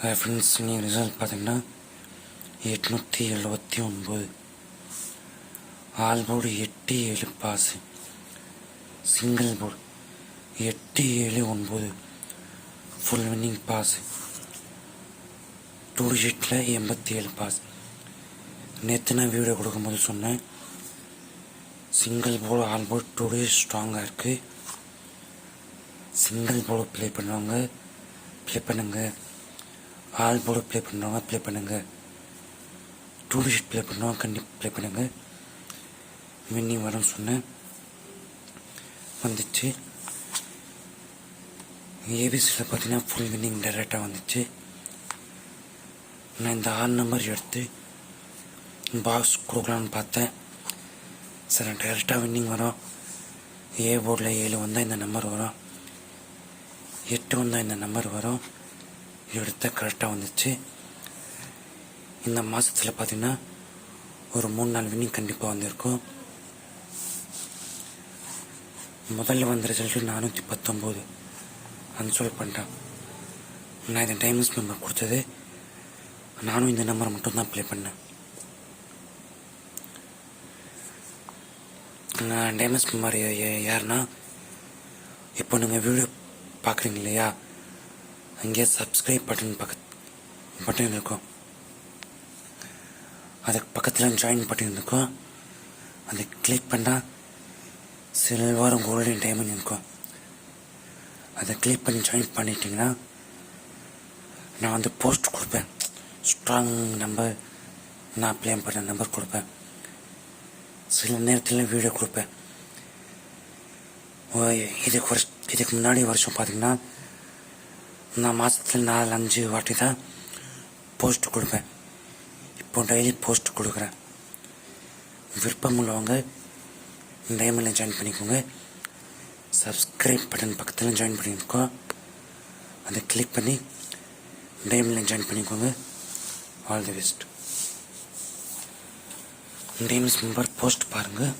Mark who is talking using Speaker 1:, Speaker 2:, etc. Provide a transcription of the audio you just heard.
Speaker 1: Friends நீங்கள் result பார்த்தீங்கன்னா எட்நூற்றி எழுபத்தி ஒன்பது. ஆல் போர்டு எட்டு ஏழு பாஸு சிங்கிள் போர்டு எட்டு ஏழு ஒன்பது. ஃபுல் வின்னிங் பாஸ் டூ ஷீட்டில் எண்பத்தி ஏழு பாஸ் நேற்று நான் வீடியோ கொடுக்கும்போது சொன்னேன். Single board all board two days ஸ்ட்ராங்காக இருக்குது சிங்கிள் போர்டு ப்ளே பண்ணுவாங்க. ப்ளே பண்ணுங்கள் ஆல் போர்டு ப்ளே பண்ணுறவங்க ப்ளே பண்ணுங்க. டூ டிஜிட் ப்ளே பண்ணுறவங்க கண்டிப்பாக ப்ளே பண்ணுங்க. வின்னிங் வரும்னு சொன்னேன். வந்துச்சு. ஏபிசியில் பார்த்தீங்கன்னா ஃபுல் வின்னிங் டைரெக்டாக வந்துச்சு. நான் இந்த ஆறு நம்பர் எடுத்து பாக்ஸ் கொடுக்கலான்னு பார்த்தேன். சரி டைரெக்டாக வின்னிங் வரும். ஏ போர்டில் ஏழு வந்தால் இந்த நம்பர் வரும். எட்டு வந்தால் இந்த நம்பர் வரும். எடுத்த கரெக்டாக வந்துச்சு. இந்த மாதத்தில் பார்த்தீங்கன்னா ஒரு மூணு நாள் வின்னிங் கண்டிப்பாக வந்திருக்கும். முதல்ல வந்த ரிசல்ட்டு நானூற்றி பத்தொம்போது. அன்சோல் பண்ணிட்டேன். நான் இந்த டைமண்ட்ஸ் நம்பர் கொடுத்தது நானும் இந்த நம்பரை மட்டும் தான் ப்ளே பண்ணேன். நான் டைமண்ட்ஸ் மெம்பர் யாருன்னா இப்போ நீங்கள் வீடியோ பார்க்குறீங்க இல்லையா? அங்கே சப்ஸ்கிரைப் பட்டன் பக்கத் பட்டன் இருக்கும் அதுக்கு பக்கத்தில் ஜாயின் பட்டன் இருக்கும் அதை கிளிக் பண்ணால் சில்வரும் கோல்டன் டைமண்ட் இருக்கும் அதை கிளிக் பண்ணி ஜாயின் பண்ணிட்டீங்கன்னா நான் வந்து போஸ்ட் கொடுப்பேன். ஸ்ட்ராங் நம்பர் நான் ப்ளே பண்ண நம்பர் கொடுப்பேன். சில நேரத்தில் வீடியோ கொடுப்பேன். இதுக்கு வருஷ இதுக்கு முன்னாடி வருஷம் பார்த்தீங்கன்னா நான் மாதத்தில் நாலு அஞ்சு வாட்டி தான் போஸ்ட் கொடுப்பேன். இப்போ டெய்லி போஸ்ட் கொடுக்குறேன். விருப்பம் உள்ளவங்க டைமில் ஜாயின் பண்ணிக்கோங்க. சப்ஸ்கிரைப் பட்டன் பக்கத்தில் ஜாயின் பண்ணியிருக்கோம் அதை கிளிக் பண்ணி டைமில் ஜாயின் பண்ணிக்கோங்க. All the best times member post பாருங்கள்